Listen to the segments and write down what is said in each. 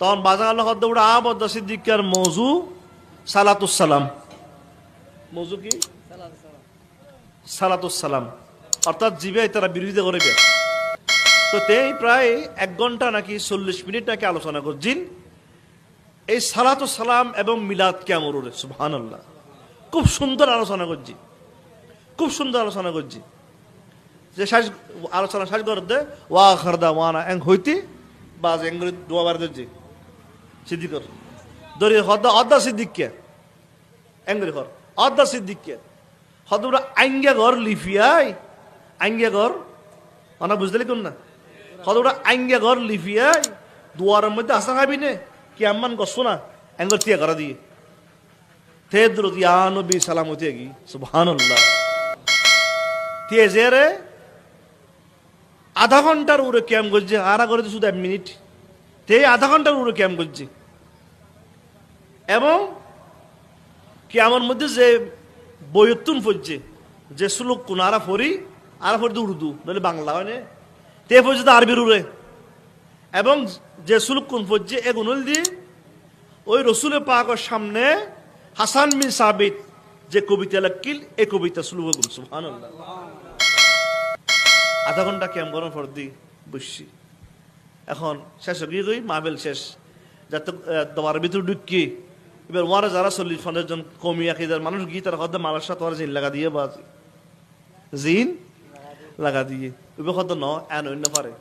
তখন বাজার আল্লাহ হদ্দ উড়া আবদ্দ সিদ্দিকার মৌজু সালাতুসালাম মৌজু কি? সালাতুসালাম অর্থাৎ জিবে তারা বিরোধিতা করবে। তো তেই প্রায় এক ঘণ্টা নাকি চল্লিশ মিনিট নাকি আলোচনা করছেন এই সালাতু সালাম এবং মিলাদ কেমন সুবহান আল্লাহ খুব সুন্দর আলোচনা করছি খুব সুন্দর আলোচনা করছি যে শ্বাস আলোচনা শ্বাস করতে, ওয়া খরদা ওয়ানা এং হইতি বা এঙ্গুলি দোয়া বার দিচ্ছি সিদ্দিকর। দরি হদ্দা অদ্দা সিদ্দিককে। এঙ্গুলি ঘর অদ্দা সিদ্দিককে। হদুরা আইঙ্গা ঘর লিফিয়াই। আইঙ্গা ঘর। অনা বুঝতে কোন না। হদুরা আইঙ্গা ঘর লিফিয়াই। দুয়ারের মধ্যে আসা খাবি নে। কি আম্মান করছ না। এঙ্গর তিয়া করা দিয়ে। তে দ্রুত ইয়া নবী সালামতি কি সুবহানাল্লাহ। তে জেরে আধা ঘণ্টার উড়ে ক্যাম করছে। আর করে শুধু এক মিনিট। তে আধা ঘণ্টার উড়ে ক্যাম করছে। এবং কি আমার মধ্যে যে বইয়ত্তুন পড়ছে যে সুলুক কোন আরা ফরি আরা ফরি উর্দু নইলে বাংলা হয় না। তে পর্যন্ত আরবির উড়ে এবং যে সুলুক কোন পড়ছে এ গুনল দিয়ে ওই রসুলের পাকের সামনে হাসান বিন সাবিত যে কবিতা লাকিল এই কবিতা সুলুক গুন সুবহানাল্লাহ। আধা ঘণ্টা ক্যাম করার পর দি বসছি। এখন শেষ গিয়ে গই মাহবেল শেষ। যাতে তোমার ভিতর ঢুকি। এবার ওয়ারা যারা চল্লিশ পঞ্চাশ জন কমি আকিদার মানুষ গিয়ে তারা হদ্দা মালার সাথে ওরা জিন লাগা দিয়ে বাজি। জিন লাগা দিয়ে। এবার হদ্দ ন, এন অন্য পারে।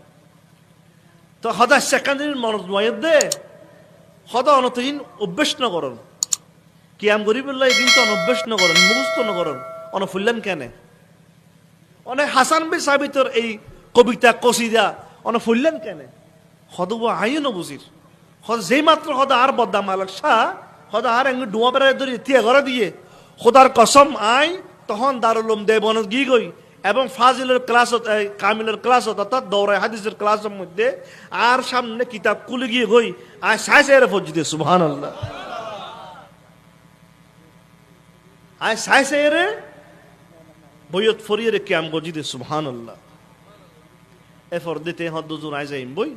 তো হদা সেকেন্ডের মনত নয় দে, হদা অনতহীন অভ্যেস ন করন কিয়াম গরিবুল্লাহ কিন্তু অনভ্যেস ন করন মুখস্থ ন করন অনফুল্লান কেনে? অনেক হাসান বিন সাবিতর এই কবিতা, কসিদা অনেক ফুললেন কেন? হদব আইও নবুজির হদ যেই মাত্র হদ আর বদ্দা মালক শাহ হদ আর এঙ্গ ডুয়া বেড়ায় ধরে তিয়া ঘরে দিয়ে। খোদার কসম আই, তখন দারুলম দেবন গি গই। এবং ফাজিলের ক্লাস কামিলের ক্লাস অর্থাৎ দৌড়ায় হাদিসের ক্লাসের মধ্যে আর সামনে কিতাব খুলে গিয়ে গই। আয় সাই সাইরে ফজিদে সুবহান আল্লাহ আয় সাই সাইরে বইয়ত ফরিয়ে রে ক্যাম গজিদে সুবহান আল্লাহ এ ফর দিতে হদ্দ জোনাই যাইম বই।